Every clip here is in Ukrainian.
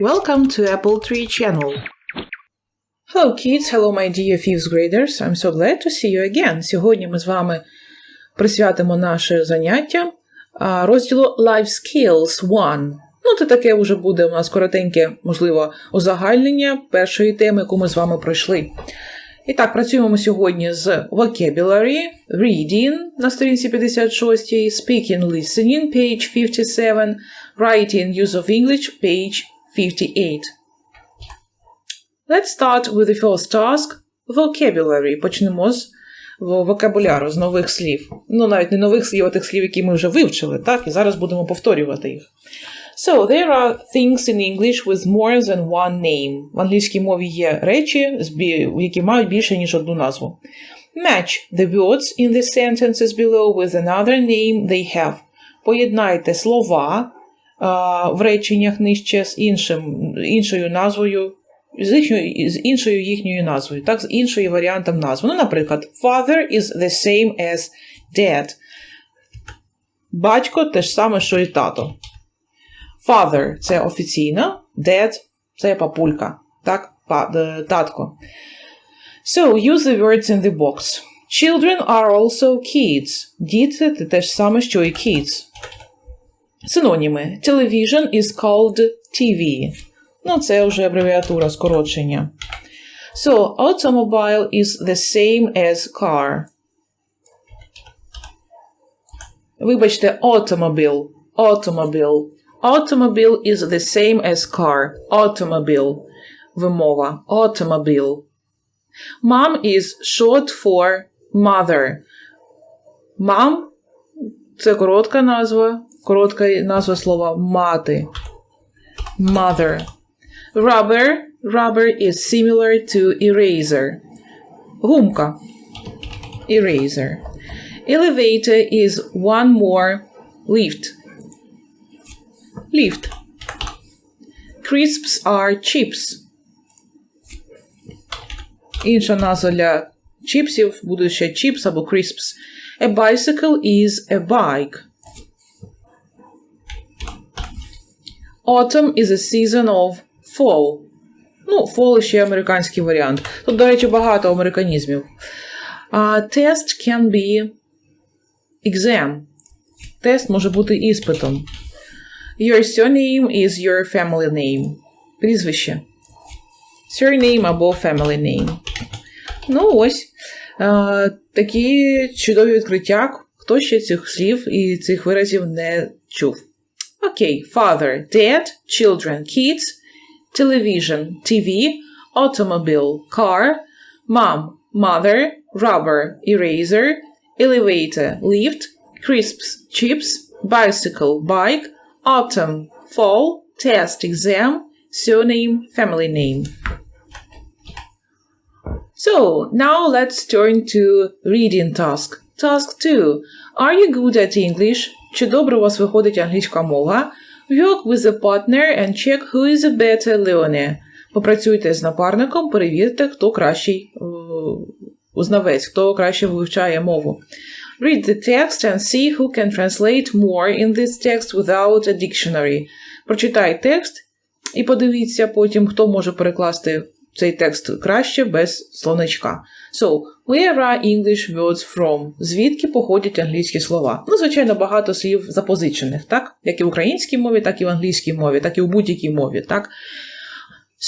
Welcome to Apple Tree Channel. Hello kids, hello my dear fifth graders. I'm so glad to see you again. Сьогодні ми з вами присвятимо наше заняття розділу Life Skills 1. Ну, це таке вже буде у нас коротеньке, можливо, узагальнення першої теми, яку ми з вами пройшли. І так, працюємо ми сьогодні з vocabulary, reading на сторінці 56, speaking, listening, page 57, writing, use of English, page 58. Let's start with the first task vocabulary. Почнемо з вокабуляру, з нових слів. Ну, навіть не нових слів, а тих слів, які ми вже вивчили, так? І зараз будемо повторювати їх. So, there are things in English with more than one name. В англійській мові є речі, які мають більше, ніж одну назву. Match the words in the sentences below with another name they have. Поєднайте слова в реченнях нижче з іншим, іншою назвою, з, їхньою, з іншою їхньою назвою, так, з іншою варіантом назви. Ну, наприклад, father is the same as dad. Батько те ж саме, що і тато. Father це офіційно, dad це папулька, так, е, татко. So, use the words in the box. Children are also kids. Діти це те ж саме, що і kids. Синоніми. Television is called TV. Ну, це вже абревіатура скорочення. So, automobile is the same as car. Вибачте, automobile. Automobile. Automobile is the same as car. Automobile. Вимова. Automobile. Mom is short for mother. Mom – це коротка назва, коротка назва слова мати. Mother. Rubber. Rubber is similar to eraser. Гумка. Eraser. Elevator is one more lift. Lift. Crisps are chips. Інша назва для чіпсів буде ще chips або crisps. A bicycle is a bike. Autumn is a season of fall. Ну, fall ще американський варіант. Тут, до речі, багато американізмів. Uh, test can be exam. Тест може бути іспитом. Your surname is your family name. Прізвище. Surname або family name. Ну, ось. Е, такі чудові відкриття. Хто ще цих слів і цих виразів не чув? Okay, father, dad, children, kids, television, TV, automobile, car, mom, mother, rubber, eraser, elevator, lift, crisps, chips, bicycle, bike, autumn, fall, test, exam, surname, family name. So now let's turn to reading task. Task 2. Are you good at English? Чи добре у вас виходить англійська мова? Work with a partner and check who is a better learner. Попрацюйте з напарником, перевірте, хто кращий е, узнавець, хто краще вивчає мову. Read the text and see who can translate more in this text without a dictionary. Прочитай текст і подивіться потім, хто може перекласти цей текст краще без слонечка. So, where are English words from? Звідки походять англійські слова? Ну, звичайно, багато слів запозичених, так? Як і в українській мові, так і в англійській мові, так і в будь-якій мові, так?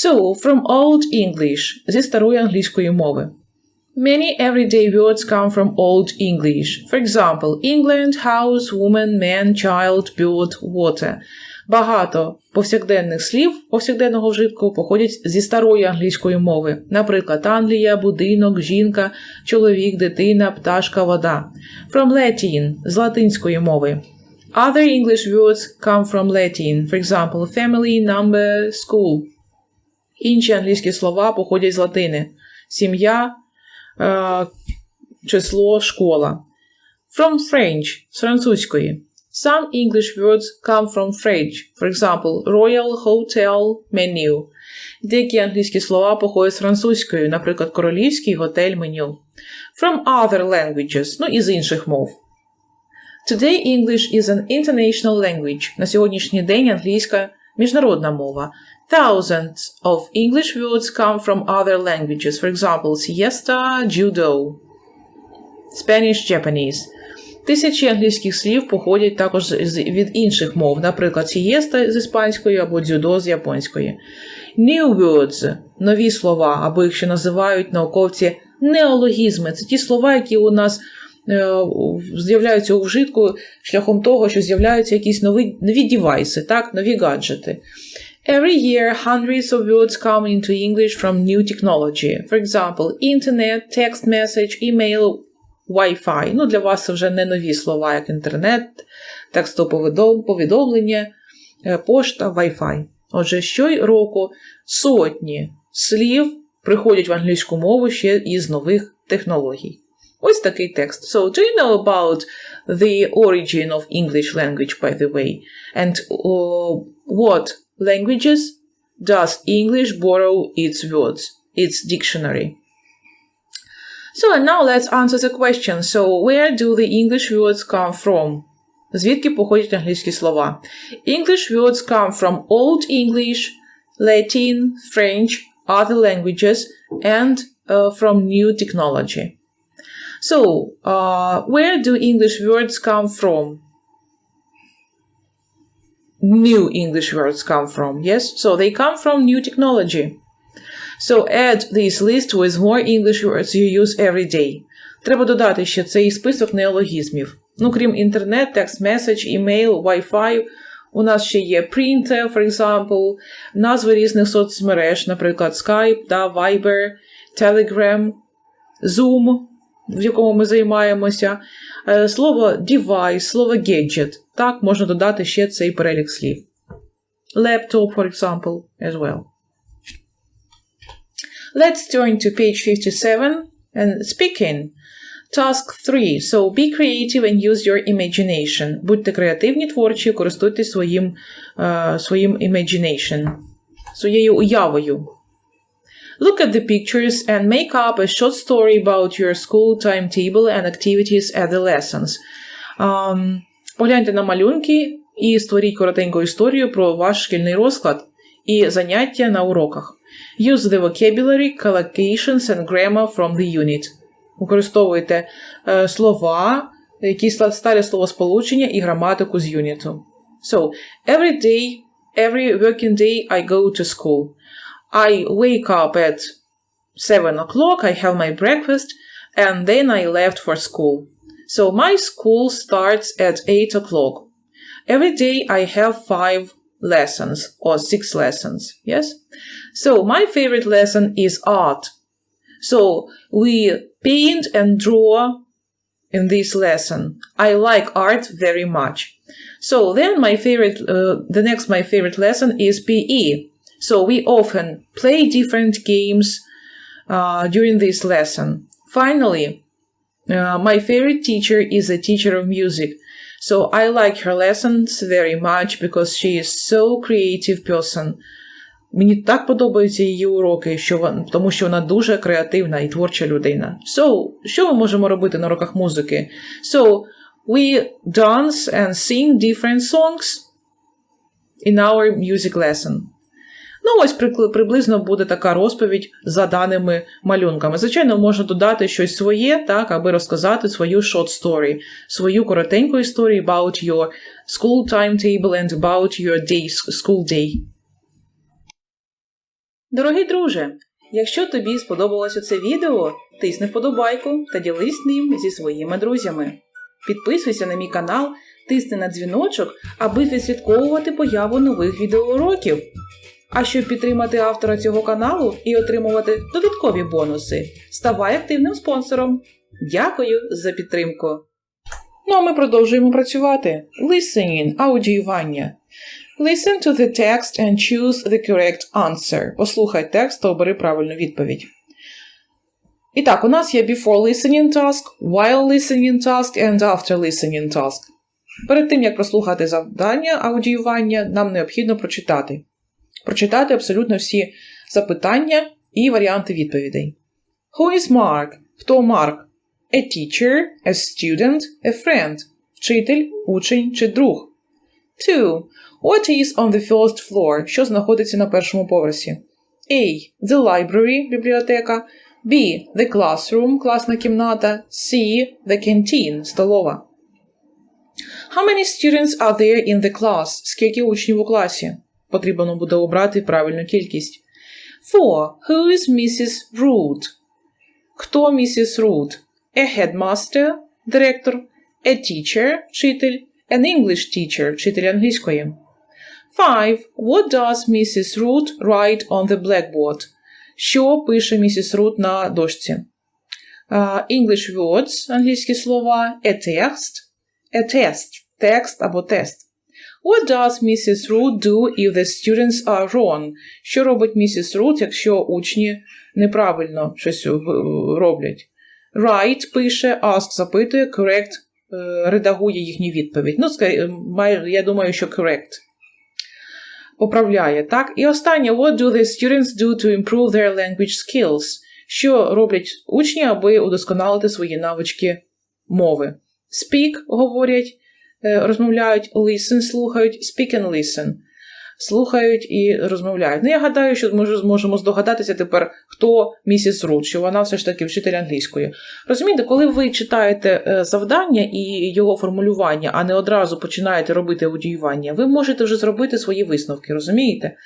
So, from Old English зі старої англійської мови. Many everyday words come from Old English. For example, England, house, woman, man, child, bird, water. Багато повсякденних слів повсякденного вжитку походять зі старої англійської мови. Наприклад, Англія, будинок, жінка, чоловік, дитина, пташка, вода. From Latin – з латинської мови. Other English words come from Latin. For example, family, number, school. Інші англійські слова походять з латини. Сім'я, число, школа. From French з французької. Some English words come from French. For example, royal, hotel, menu. Деякі англійські слова походять з французької, наприклад, королівський готель меню. From other languages, ну і інших мов. Today English is an international language. На сьогоднішній день англійська міжнародна мова. Thousands of English words come from other languages. For example, siesta, judo, Spanish, Japanese. Тисячі англійських слів походять також від інших мов, наприклад, сієста з іспанської або дзюдо з японської. New words – нові слова, або їх ще називають науковці неологізми. Це ті слова, які у нас е, з'являються у вжитку шляхом того, що з'являються якісь нові, нові девайси, так, нові гаджети. Every year, hundreds of words come into English from new technology. For example, internet, text message, email, Wi-Fi. Ну, для вас це вже не нові слова, як інтернет, текстоповідомлення, е, пошта, Wi-Fi. Отже, щороку сотні слів приходять в англійську мову ще із нових технологій. Ось такий текст. So, do you know about the origin of English language, by the way? And uh, what languages does English borrow its words, its dictionary? So, and now let's answer the question. So, where do the English words come from? Звідки походять англійські слова? English words come from Old English, Latin, French, other languages, and uh, from new technology. So, uh, where do English words come from? New English words come from, yes? So they come from new technology. So add this list with more English words you use every day. Треба додати ще цей список неологізмів. Ну, крім інтернет, текст меседж, email, Wi-Fi, у нас ще є printer, for example, назви різних соцмереж, наприклад, Skype, да, Viber, Telegram, Zoom, в якому ми займаємося, Е, слово device, слово gadget. Так, можна додати ще цей перелік слів. Laptop, for example, as well. Let's turn to page 57 and speaking. Task 3. So be creative and use your imagination. Будьте креативні, творчі, користуйтесь своїм, е, своїм imagination, своєю уявою. Look at the pictures and make up a short story about your school timetable and activities at the lessons. Um, погляньте на малюнки і створіть коротеньку історію про ваш шкільний розклад і заняття на уроках. Use the vocabulary, collocations and grammar from the unit. Використовуйте е, слова, якісь ста- старі словосполучення і граматику з юніту. So, every day, every working day I go to school. I wake up at 7 o'clock, I have my breakfast, and then I left for school. So my school starts at 8 o'clock. Every day I have five lessons or six lessons. Yes? So my favorite lesson is art. So we paint and draw in this lesson. I like art very much. So then my favorite, uh, the next my favorite lesson is PE. So we often play different games uh, during this lesson. Finally, uh, my favorite teacher is a teacher of music. So I like her lessons very much because she is so creative person. Мені так подобаються її уроки, що вон, тому що вона дуже креативна і творча людина. So, що ми можемо робити на уроках музики? So, we dance and sing different songs in our music lesson. Ну, ось приблизно буде така розповідь за даними малюнками. Звичайно, можна додати щось своє, так, аби розказати свою short story, свою коротеньку історію about your school timetable and about your day, school day. Дорогий друже, якщо тобі сподобалося це відео, тисни вподобайку та ділись ним зі своїми друзями. Підписуйся на мій канал, тисни на дзвіночок, аби відслідковувати появу нових відеоуроків. А щоб підтримати автора цього каналу і отримувати додаткові бонуси, ставай активним спонсором. Дякую за підтримку. Ну а ми продовжуємо працювати. Listening – аудіювання. Listen to the text and choose the correct answer. Послухай текст та обери правильну відповідь. І так, у нас є before listening task, while listening task and after listening task. Перед тим, як прослухати завдання аудіювання, нам необхідно прочитати. Прочитати абсолютно всі запитання і варіанти відповідей. Who is Mark? Хто Марк? A teacher, a student, a friend. Вчитель, учень чи друг. 2. What is on the first floor? Що знаходиться на першому поверсі? A. The library, бібліотека. B. The classroom, класна кімната. C. The canteen, столова. How many students are there in the class? Скільки учнів у класі? Потрібно буде обрати правильну кількість. 4. Who is Mrs. Root? Хто місіс Root? A headmaster, директор, a teacher, вчитель, an English teacher, вчитель англійської. 5. What does Mrs. Root write on the blackboard? Що пише місіс Рут на дошці? Uh, English words, англійські слова, a text, a test, текст або тест. What does Mrs. Root do if the students are wrong? Що робить місіс Рут, якщо учні неправильно щось е, роблять? Write пише, ask запитує, correct е, редагує їхню відповідь. Ну, я думаю, що correct. Поправляє, так? І останнє, what do the students do to improve their language skills? Що роблять учні, аби удосконалити свої навички мови? Speak говорять, розмовляють, listen слухають, speak and listen. Слухають і розмовляють. Ну, я гадаю, що ми зможемо здогадатися тепер, хто місіс Рут, що вона все ж таки вчитель англійської. Розумієте, коли ви читаєте е, завдання і його формулювання, а не одразу починаєте робити аудіювання, ви можете вже зробити свої висновки, розумієте?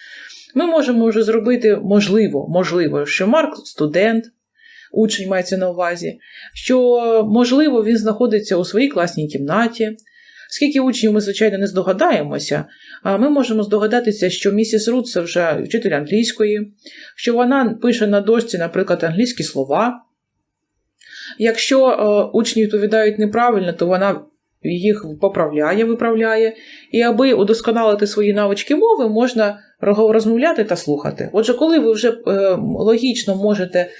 Ми можемо вже зробити, можливо, можливо, що Марк студент, учень мається на увазі, що, можливо, він знаходиться у своїй класній кімнаті. Скільки учнів ми, звичайно, не здогадаємося, ми можемо здогадатися, що місіс Рут це вже вчитель англійської, що вона пише на дошці, наприклад, англійські слова. Якщо е, учні відповідають неправильно, то вона їх поправляє, виправляє. І аби удосконалити свої навички мови, можна розмовляти та слухати. Отже, коли ви вже е, логічно можете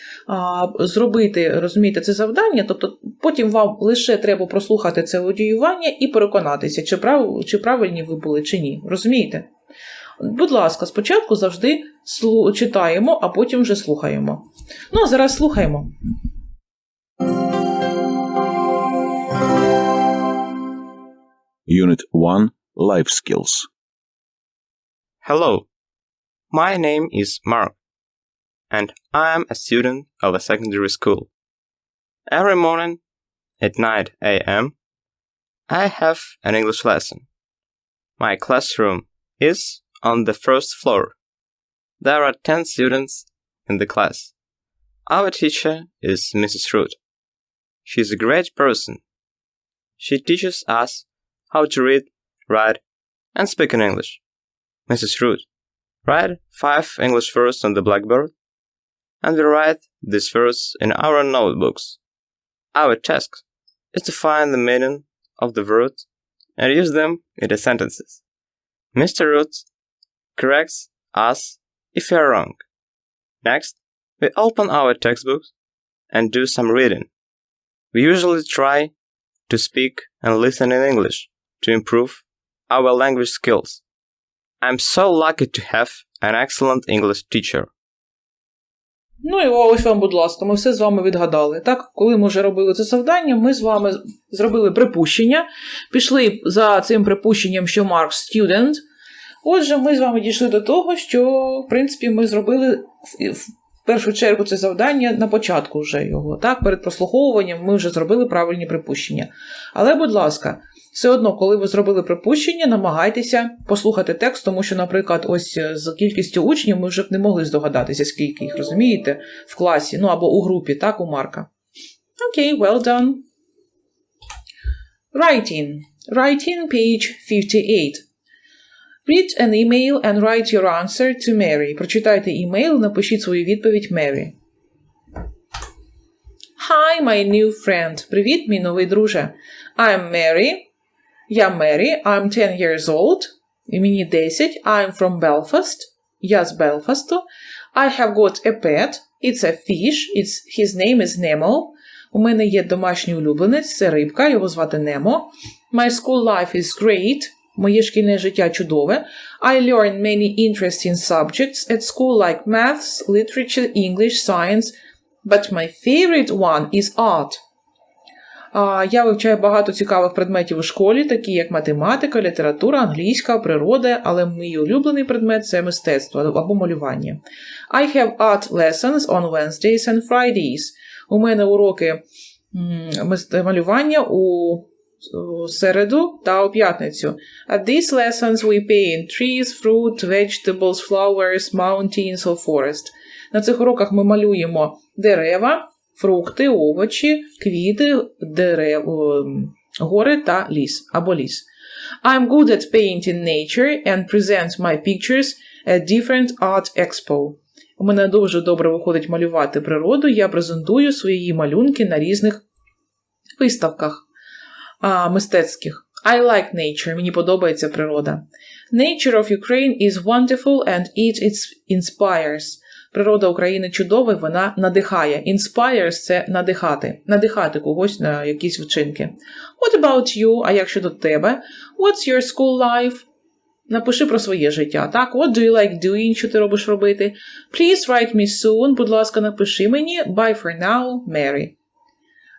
зробити, розумієте, це завдання, тобто потім вам лише треба прослухати це аудіювання і переконатися, чи, прав, чи правильні ви були, чи ні. Розумієте? Будь ласка, спочатку завжди читаємо, а потім вже слухаємо. Ну, а зараз слухаємо. Unit 1 Life Skills. Hello, my name is Mark, and I am a student of a secondary school. Every morning at 9 a.m., I have an English lesson. My classroom is on the first floor. There are 10 students in the class. Our teacher is Mrs. Root. She is a great person. She teaches us how to read, write, and speak in English. Mrs. Root, write five English words on the blackboard, and we write these words in our notebooks. Our task is to find the meaning of the words and use them in the sentences. Mr. Root corrects us if we are wrong. Next, we open our textbooks and do some reading. We usually try to speak and listen in English to improve our language skills. I'm so lucky to have an excellent English teacher. Ну і ось вам, будь ласка, ми все з вами відгадали. Так, коли ми вже робили це завдання, ми з вами зробили припущення, пішли за цим припущенням, що Марк студент. Отже, ми з вами дійшли до того, що, в принципі, ми зробили в першу чергу це завдання на початку вже його. Так, перед прослуховуванням ми вже зробили правильні припущення. Але, будь ласка, все одно, коли ви зробили припущення, намагайтеся послухати текст, тому що, наприклад, ось е, з кількістю учнів ми вже б не могли здогадатися, скільки їх розумієте, в класі, ну або у групі, так, у Марка. Окей, well done. Writing. Writing, page 58. Read an email and write your answer to Mary. Прочитайте email, напишіть свою відповідь Mary. Hi, my new friend. Привіт, мій новий друже. I'm Mary. Я Мері, I'm 10 years old. І мені 10. I'm from Belfast. Я з Белфасту. I have got a pet. It's a fish. It's, his name is Nemo. У мене є домашній улюбленець, це рибка, його звати Немо. My school life is great. Моє шкільне життя чудове. I learn many interesting subjects at school like maths, literature, English, science. But my favorite one is art. Я вивчаю багато цікавих предметів у школі, такі як математика, література, англійська, природа, але мій улюблений предмет це мистецтво або малювання. I have art lessons on Wednesdays and Fridays. У мене уроки малювання у середу та у п'ятницю. At these lessons we paint trees, fruit, vegetables, flowers, mountains or forest. На цих уроках ми малюємо дерева, фрукти, овочі, квіти, дерев, гори та ліс або ліс. I'm good at painting nature and present my pictures at different art expo. У мене дуже добре виходить малювати природу. Я презентую свої малюнки на різних виставках а, мистецьких. I like nature. Мені подобається природа. Nature of Ukraine is wonderful and it inspires. Природа України чудова, вона надихає. Inspires – це надихати, надихати когось на якісь вчинки. What about you? А як щодо тебе? What's your school life? Напиши про своє життя, так? What do you like doing? Що ти робиш робити? Please write me soon. Будь ласка, напиши мені. Bye for now, Mary.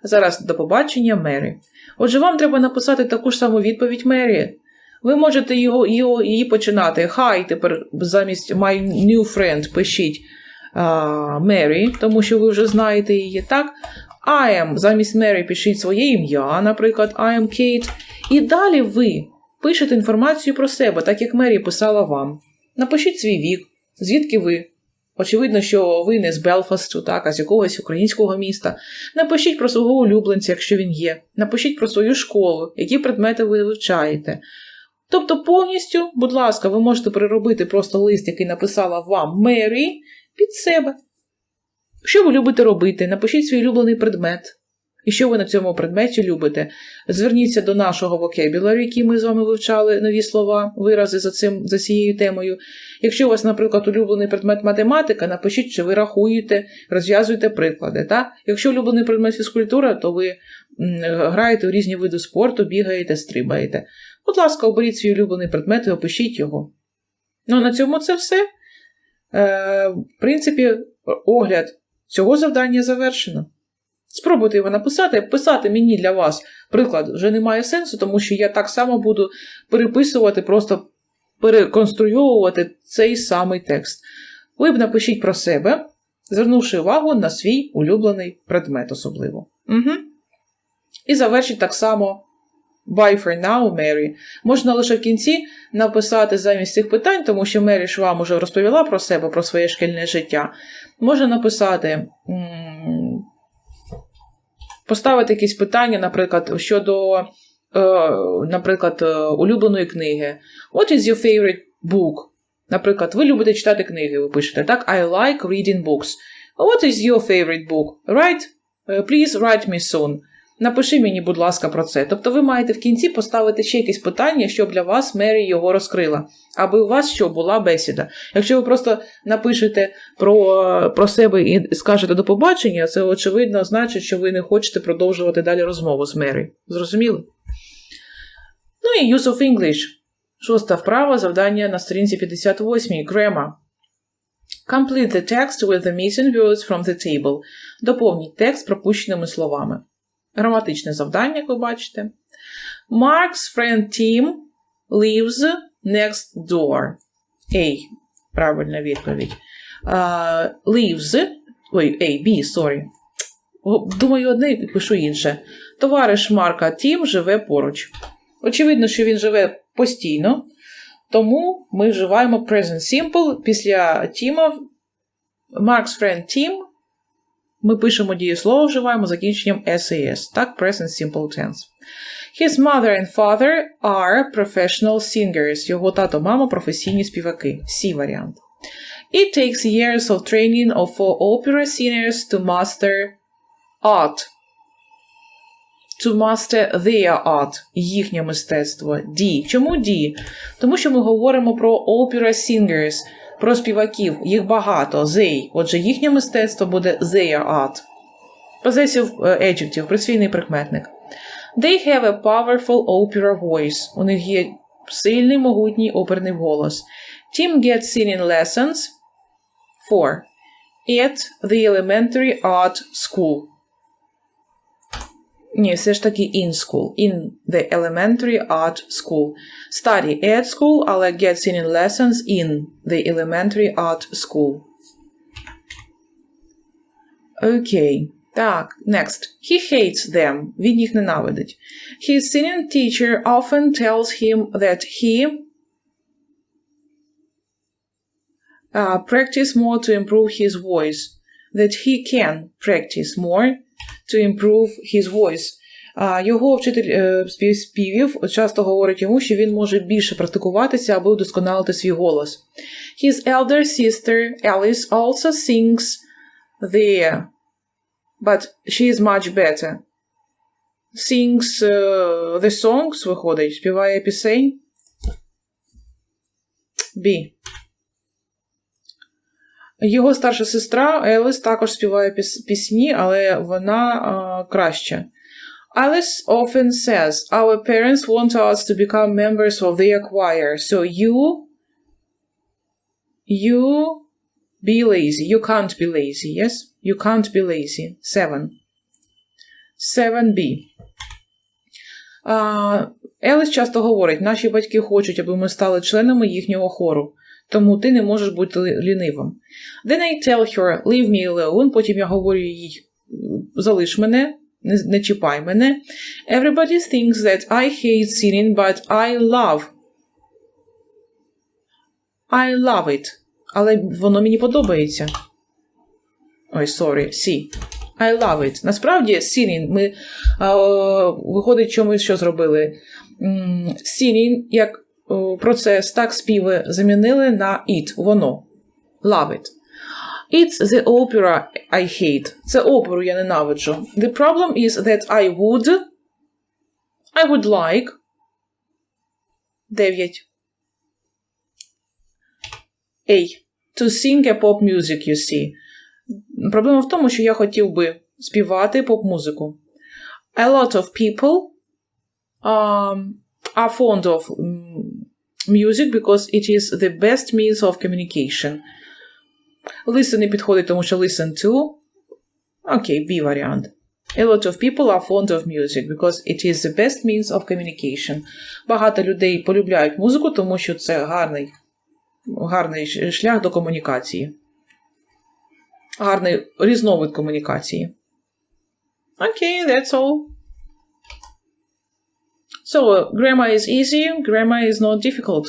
Зараз до побачення, Мері. Отже, вам треба написати таку ж саму відповідь Мері. Ви можете його, його, її починати. Hi, тепер замість my new friend пишіть Мері, тому що ви вже знаєте її, так? I am, замість Мері пишіть своє ім'я, наприклад, I am Kate. І далі ви пишете інформацію про себе, так як Мері писала вам. Напишіть свій вік, звідки ви. Очевидно, що ви не з Белфасту, так, а з якогось українського міста. Напишіть про свого улюбленця, якщо він є. Напишіть про свою школу, які предмети ви вивчаєте. Тобто, повністю, будь ласка, ви можете переробити просто лист, який написала вам Мері, під себе. Що ви любите робити? Напишіть свій улюблений предмет. І що ви на цьому предметі любите? Зверніться до нашого vocabulary, який ми з вами вивчали нові слова, вирази за цим за цією темою. Якщо у вас, наприклад, улюблений предмет математика, напишіть, що ви рахуєте, розв'язуєте приклади. Так? Якщо улюблений предмет фізкультура, то ви граєте у різні види спорту, бігаєте, стрибаєте. Будь ласка, оберіть свій улюблений предмет і опишіть його. Ну, на цьому це все. Е, в принципі, огляд цього завдання завершено. Спробуйте його написати. Писати мені для вас приклад вже не має сенсу, тому що я так само буду переписувати, просто переконструйовувати цей самий текст. Ви б напишіть про себе, звернувши увагу на свій улюблений предмет особливо. Угу. І завершіть так само Bye for now, Mary. Можна лише в кінці написати замість цих питань, тому що Мері ж вам уже розповіла про себе, про своє шкільне життя. Можна написати, поставити якісь питання, наприклад, щодо, е, наприклад, е, улюбленої книги. What is your favorite book? Наприклад, ви любите читати книги, ви пишете, так? I like reading books. What is your favorite book? Write, е, please write me soon. Напиши мені, будь ласка, про це. Тобто ви маєте в кінці поставити ще якесь питання, щоб для вас Мері його розкрила, аби у вас що була бесіда. Якщо ви просто напишете про, про себе і скажете до побачення, це очевидно значить, що ви не хочете продовжувати далі розмову з Мері. Зрозуміли? Ну і use of English. Шоста вправа завдання на сторінці 58. Grammar. Complete the text with the missing words from the table. Доповніть текст пропущеними словами. Граматичне завдання, як ви бачите. Mark's friend Tim lives next door. A. Правильна відповідь. Uh, lives. Ой, A, B, sorry. Думаю, одне і пишу інше. Товариш Марка Тім живе поруч. Очевидно, що він живе постійно, тому ми вживаємо present simple після Тіма. Mark's friend Tim ми пишемо дієслово, вживаємо закінченням SAS, так, present simple tense. His mother and father are professional singers. Його тато, мама професійні співаки. C варіант. It takes years of training of for opera singers to master art. To master their art. Їхнє мистецтво. D. Чому D? Тому що ми говоримо про opera singers – про співаків, їх багато, they. Отже, їхнє мистецтво буде their art. Possessive adjective, присвійний прикметник. They have a powerful opera voice. У них є сильний, могутній оперний голос. Tim gets singing lessons for at the elementary art school. Ні, все ж таки in school. In the elementary art school. Study at school, але get singing lessons in the elementary art school. Окей. Так, next. He hates them. Він їх ненавидить. His singing teacher often tells him that he uh, practice more to improve his voice. That he can practice more to improve his voice. А його вчитель е, співів часто говорить йому, що він може більше практикуватися, аби удосконалити свій голос. His elder sister Alice also sings the but she is much better. Sings е, the songs, виходить, співає пісень. B. Його старша сестра Еліс також співає піс- пісні, але вона е, краща. Alice often says, Our parents want us to become members of their choir, so you. You be lazy. You can't be lazy, yes? You can't be lazy. 7. 7b. А, Еліс часто говорить, наші батьки хочуть, аби ми стали членами їхнього хору, тому ти не можеш бути лінивим. Then I tell her, leave me alone, потім я говорю їй, залиш мене, не, не чіпай мене. Everybody thinks that I hate singing, but I love. I love it. Але воно мені подобається. Ой, sorry, see. I love it. Насправді, singing, ми а, виходить, що ми що зробили? Singing, як процес, так співи замінили на it, воно. Love it. It's the opera I hate. Це оперу я ненавиджу. The problem is that I would. I would like. 9. A. To sing a pop music, you see. Проблема в тому, що я хотів би співати поп-музику. A lot of people um, are fond of mm, music because it is the best means of communication. Listen не підходить, тому що listen to. Окей, B варіант. A lot of people are fond of music because it is the best means of communication. Багато людей полюбляють музику, тому що це гарний, гарний шлях до комунікації. Гарний різновид комунікації. Окей, that's all. So, uh, grammar is easy, grammar is not difficult.